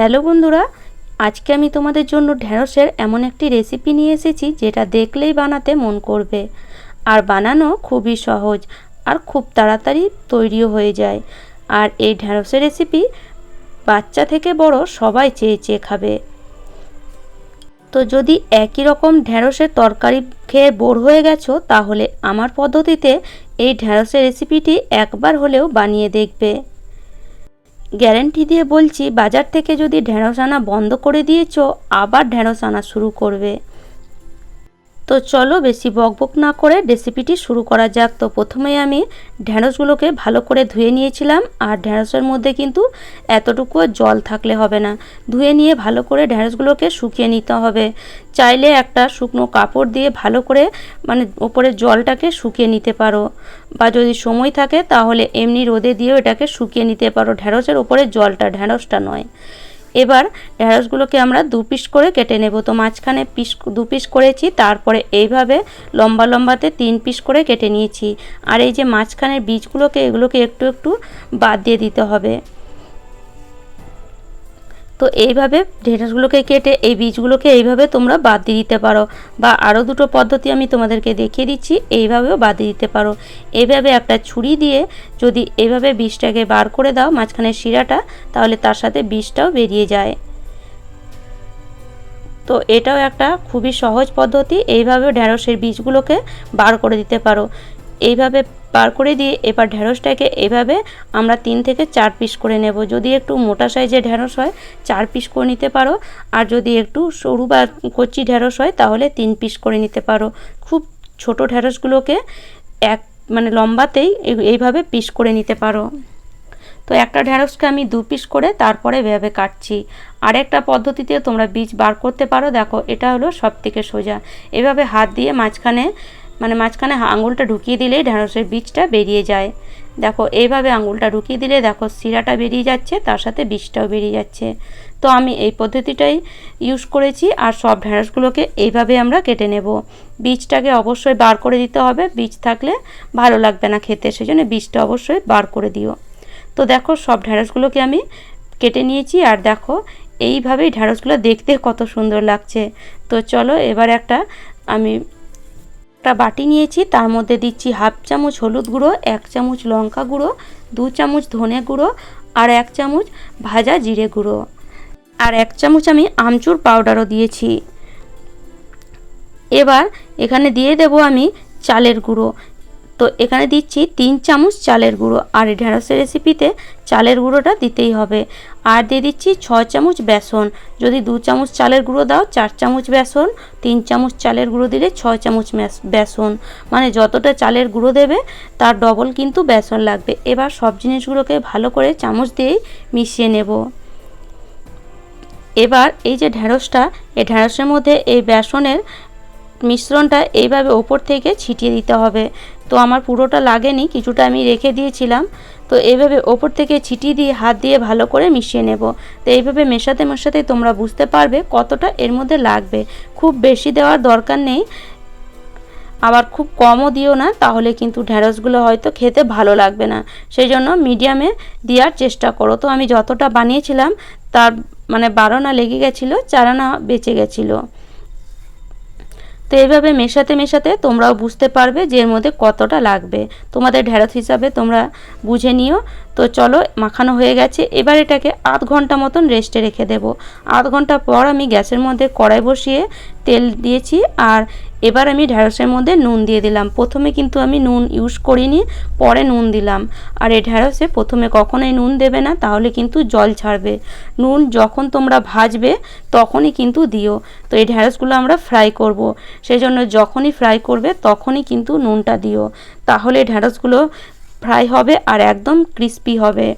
Hello বন্ধুরা, আজকে আমি তোমাদের জন্য ঢ্যাঁড়সের এমন একটি রেসিপি নিয়ে এসেছি যেটা দেখলেই বানাতে মন করবে। আর বানানো খুবই সহজ আর খুব তাড়াতাড়ি তৈরিও হয়ে যায়। আর এই ঢ্যাঁড়সের রেসিপি বাচ্চা থেকে বড় সবাই চেয়ে চেয়ে খাবে। তো যদি একই রকম ঢ্যাঁড়সের তরকারি খেয়ে বোর হয়ে গেছো, তাহলে আমার পদ্ধতিতে এই ঢ্যাঁড়সের রেসিপিটি একবার হলেও বানিয়ে দেখবে। গ্যারেন্টি দিয়ে বলছি, বাজার থেকে যদি ঢেঁড়স আনা বন্ধ করে দিয়েছ, আবার ঢেঁড়স আনা শুরু করবে। তো চলো বেশি বকবক না করে রেসিপিটি শুরু করা যাক। তো প্রথমে আমি ঢ্যাঁড়সগুলোকে ভালো করে ধুয়ে নিয়েছিলাম আর ঢ্যাঁড়সের মধ্যে কিন্তু এতটুকু জল থাকলে হবে না। ধুয়ে নিয়ে ভালো করে ঢ্যাঁড়সগুলোকে শুকিয়ে নিতে হবে। চাইলে একটা শুকনো কাপড় দিয়ে ভালো করে মানে ওপরে জলটাকে শুকিয়ে নিতে পারো। বা যদি সময় থাকে তাহলে এমনি রোদে দিয়েও এটাকে শুকিয়ে নিতে পারো। ঢ্যাঁড়সের ওপরে জলটা ঢ্যাঁড়সটা নয়। এবার ঢ্যাঁড়সগুলোকে আমরা দু পিস করে কেটে নেব। তো মাঝখানে পিস দু পিস করেছি, তারপরে এইভাবে লম্বা লম্বাতে তিন পিস করে কেটে নিয়েছি। আর এই যে মাঝখানের বীজগুলোকে, এগুলোকে একটু একটু বাদ দিয়ে দিতে হবে। তো এইভাবে ঢেঁড়সগুলোকে কেটে এই বীজগুলোকে এইভাবে তোমরা বাদ দিয়ে দিতে পারো বা আরও দুটো পদ্ধতি আমি তোমাদেরকে দেখিয়ে দিচ্ছি, এইভাবেও বাদ দিয়ে দিতে পারো। এইভাবে একটা ছুরি দিয়ে যদি এইভাবে বীজটাকে বার করে দাও মাঝখানে শিরাটা, তাহলে তার সাথে বীজটাও বেরিয়ে যায়। তো এটাও একটা খুবই সহজ পদ্ধতি এইভাবে ঢ্যাঁড়সের বীজগুলোকে বার করে দিতে পারো। এইভাবে বার করে দিয়ে এবার ঢ্যাঁড়সটাকে এভাবে আমরা তিন থেকে চার পিস করে নেব। যদি একটু মোটা সাইজের ঢ্যাঁড়স হয়, চার পিস করে নিতে পারো। আর যদি একটু সরু বা কচি ঢ্যাঁড়স হয়, তাহলে তিন পিস করে নিতে পারো। খুব ছোট ঢ্যাঁড়সগুলোকে এক মানে লম্বাতেই এইভাবে পিস করে নিতে পারো। তো একটা ঢ্যাঁড়সকে আমি দু পিস করে তারপরে ভেবে কাটছি। আরেকটা পদ্ধতিতে তোমরা বীজ বার করতে পারো। দেখো, এটা হলো সব থেকে সোজা। এভাবে হাত দিয়ে মাঝখানে মানে মাঝখানে আঙুলটা ঢুকিয়ে দিলেই ঢ্যাঁড়সের বীজটা বেরিয়ে যায়। দেখো, এইভাবে আঙুলটা ঢুকিয়ে দিলে দেখো শিরাটা বেরিয়ে যাচ্ছে, তার সাথে বীজটাও বেরিয়ে যাচ্ছে। তো আমি এই পদ্ধতিটাই ইউজ করেছি আর সব ঢ্যাঁড়সগুলোকে এইভাবে আমরা কেটে নেব। বীজটাকে অবশ্যই বার করে দিতে হবে, বীজ থাকলে ভালো লাগবে না খেতে, সেজন্য বীজটা অবশ্যই বার করে দিও। তো দেখো, সব ঢ্যাঁড়সগুলোকে আমি কেটে নিয়েছি আর দেখো, এইভাবেই ঢ্যাঁড়সগুলো দেখতে কত সুন্দর লাগছে। তো চলো, এবার একটা আমি একটা বাটি নিয়েছি, তার মধ্যে দিচ্ছি হাফ চামচ হলুদ গুঁড়ো, এক চামচ লঙ্কা গুঁড়ো, দু চামচ ধনে গুঁড়ো আর এক চামচ ভাজা জিরে গুঁড়ো। আর এক চামচ আমি আমচুর পাউডারও দিয়েছি। এবার এখানে দিয়ে দেব আমি চালের গুঁড়ো। তো এখানে দিচ্ছি তিন চামচ চালের গুঁড়ো আর এই ঢেঁড়সের রেসিপিতে চালের গুঁড়োটা দিতেই হবে। আর দিয়ে দিচ্ছি ছ চামচ বেসন। যদি দু চামচ চালের গুঁড়ো দাও, চার চামচ বেসন, তিন চামচ চালের গুঁড়ো দিলে ছ চামচ বেসন। মানে যতটা চালের গুঁড়ো দেবে, তার ডবল কিন্তু বেসন লাগবে। এবার সব জিনিসগুলোকে ভালো করে চামচ দিয়েই মিশিয়ে নেব। এবার এই যে ঢেঁড়সটা, এই ঢেঁড়সের মধ্যে এই বেসনের মিশ্রণটা এইভাবে ওপর থেকে ছিটিয়ে দিতে হবে। তো আমার পুরোটা লাগেনি, কিছুটা আমি রেখে দিয়েছিলাম। তো এইভাবে ওপর থেকে ছিটি দিয়ে, হাত দিয়ে ভালো করে মিশিয়ে নেব। তো এইভাবে মেশাতে মেশাতে তোমরা বুঝতে পারবে কতটা এর মধ্যে লাগবে। খুব বেশি দেওয়ার দরকার নেই। আবার খুব কমও দিও না, তাহলে কিন্তু ঢ্যাঁড়সগুলো হয়তো খেতে ভালো লাগবে না। সেই জন্য মিডিয়ামে দেওয়ার চেষ্টা করো। তো আমি যতটা বানিয়েছিলাম, তার মানে বারোনা লেগে গেছিল চারানা বেঁচে গেছিল। তো এইভাবে মেশাতে মেশাতে তোমরাও বুঝতে পারবে যে এর মধ্যে কতটা লাগবে। তোমাদের ঢেঁড়স হিসাবে তোমরা বুঝে নিও। তো চলো, মাখানো হয়ে গেছে। এবার এটাকে আধ ঘণ্টা মতন রেস্টে রেখে দেব। আধ ঘণ্টা পর আমি গ্যাসের মধ্যে কড়াই বসিয়ে তেল দিয়েছি। আর এবার আমি ঢ্যাঁড়সের মধ্যে নুন দিয়ে দিলাম। প্রথমে কিন্তু আমি নুন ইউজ করিনি, পরে নুন দিলাম। আর এই ঢ্যাঁড়সে প্রথমে কখনোই নুন দেবে না, তাহলে কিন্তু জল ছাড়বে। নুন যখন তোমরা ভাজবে, তখনই কিন্তু দিও। তো এই ঢ্যাঁড়সগুলো আমরা ফ্রাই করব। সেই জন্য যখনই ফ্রাই করবে, তখনই কিন্তু নুনটা দিও। তাহলে ঢ্যাঁড়সগুলো ফ্রাই হবে আর একদম ক্রিস্পি হবে।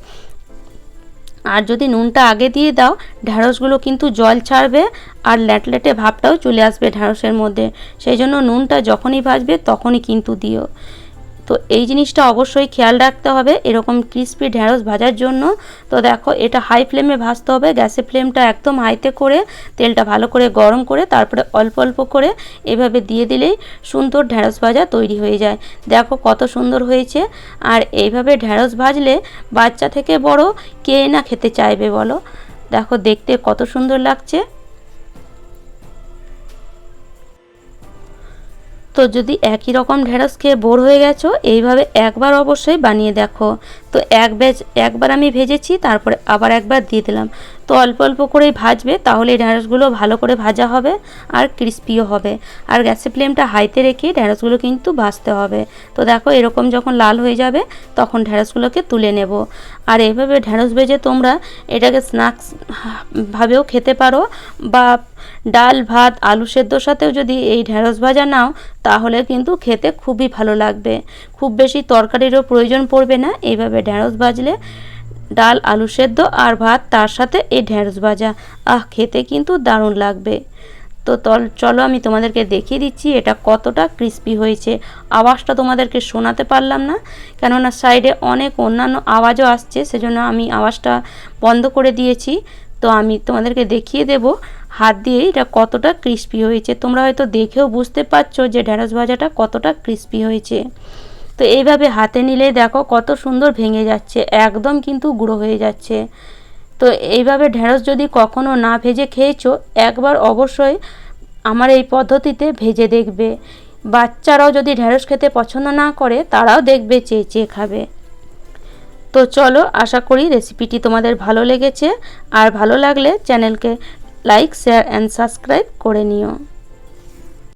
আর যদি নুনটা আগে দিয়ে দাও ঢ্যাঁড়সগুলো কিন্তু জল ছাড়বে আর ল্যাটলেটে ভাবটাও চলে আসবে ঢ্যাঁড়সের মধ্যে। সেই জন্য নুনটা যখনই ভাজবে তখনই কিন্তু দিও। তো এই জিনিসটা অবশ্যই খেয়াল রাখতে হবে। এরকম ক্রিসপি ঢ্যাঁড়স ভাজার জন্য। তো দেখো, এটা হাই ফ্লেমে ভাজতে হবে। গ্যাসের ফ্লেমটা একদম হাইতে করে, তেলটা ভালো করে গরম করে, তারপরে অল্প অল্প করে এভাবে দিয়ে দিলেই সুন্দর ঢ্যাঁড়স ভাজা তৈরি হয়ে যায়। দেখো কত সুন্দর হয়েছে। আর এইভাবে ঢ্যাঁড়স ভাজলে বাচ্চা থেকে বড় কে না খেতে চাইবে বলো? দেখো দেখতে কত সুন্দর লাগছে। তো যদি একই রকম ঢেঁড়স খেয়ে বোর হয়ে গেছো, এইভাবে একবার অবশ্যই বানিয়ে দেখো। তো এক ভেজ একবার আমি ভেজেছি, তারপরে আবার একবার দিয়ে দিলাম। তো অল্প অল্প করেই ভাজবে তাহলে এই ঢেঁড়সগুলো ভালো করে ভাজা হবে আর ক্রিস্পিও হবে। আর গ্যাসের ফ্লেমটা হাইতে রেখে ঢেঁড়সগুলো কিন্তু ভাজতে হবে। তো দেখো, এরকম যখন লাল হয়ে যাবে, তখন ঢেঁড়সগুলোকে তুলে নেব। আর এইভাবে ঢেঁড়স ভেজে তোমরা এটাকে স্ন্যাক্স ভাবেও খেতে পারো বা ডাল, ভাত, আলু সেদ্ধর সাথেও যদি এই ঢেঁড়স ভাজা নাও, তাহলে কিন্তু খেতে খুবই ভালো লাগবে। খুব বেশি তরকারিরও প্রয়োজন পড়বে না, এইভাবে ঢেঁড়স ভাজলে ডাল, আলু সেদ্ধ আর ভাত তার সাথে এই ঢেঁড়স ভাজা। আহ, খেতে কিন্তু দারুণ লাগবে। তো তল, চলো আমি তোমাদেরকে দেখিয়ে দিচ্ছি এটা কতটা ক্রিস্পি হয়েছে। আওয়াজটা তোমাদেরকে শোনাতে পারলাম না, কেননা সাইডে অনেক অন্যান্য আওয়াজও আসছে, সেজন্য আমি আওয়াজটা বন্ধ করে দিয়েছি। তো আমি তোমাদেরকে দেখিয়ে দেব হাত দিয়েই এটা কতটা ক্রিস্পি হয়েছে? তোমরা হয়তো দেখেও বুঝতে পারছ যে ঢেঁড়স ভাজাটা কতটা ক্রিস্পি হয়েছে। তো এইভাবে হাতে নিলে দেখো কত সুন্দর ভেঙে যাচ্ছে, একদম কিন্তু গুঁড়ো হয়ে যাচ্ছে। তো এইভাবে ঢেঁড়স যদি কখনো না ভেজে খেয়েছো, একবার অবশ্যই আমার এই পদ্ধতিতে ভেজে দেখবে। বাচ্চারাও যদি ঢেঁড়স খেতে পছন্দ না করে, তারাও দেখবে, চেয়ে চেয়ে খাবে। তো চলো, আশা করি রেসিপিটি তোমাদের ভালো লেগেছে। আর ভালো লাগলে চ্যানেলকে লাইক শেয়ার অ্যান্ড সাবস্ক্রাইব করে নিও।